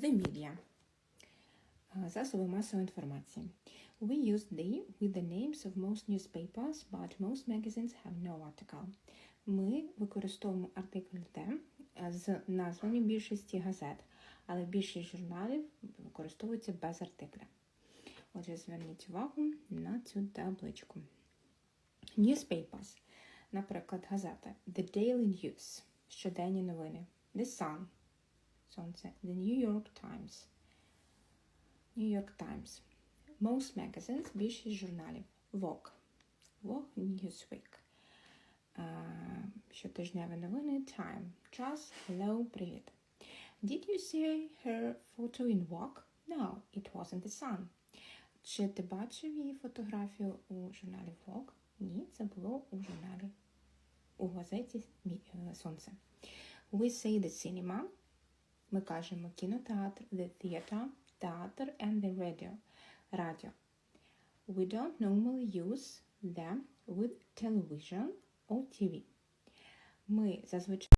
The media. Засоби масової інформації. We use the with the names of most newspapers, but most magazines have no article. Ми використовуємо артикль «the» з назвами більшості газет, але більшість журналів використовуються без артикля. Отже, зверніть увагу на цю табличку. Newspapers. Наприклад, газета The Daily News. Щоденні новини. The Sun. Сонце. The New York Times. New York Times. Most magazines. Більшість журналів. Vogue. Vogue Newsweek. А, Щотижневі новини. Time. Час. Hello. Привіт. Did you see her photo in Vogue? No, it wasn't the Sun. Чи ти бачив її фотографію у журналі Vogue? Ні, це було у журналі у газеті е, Сонце. We say the cinema. Ми кажемо кінотеатр, the theater, театр and the radio. Радіо. We don't normally use them with television or TV. Ми зазвичай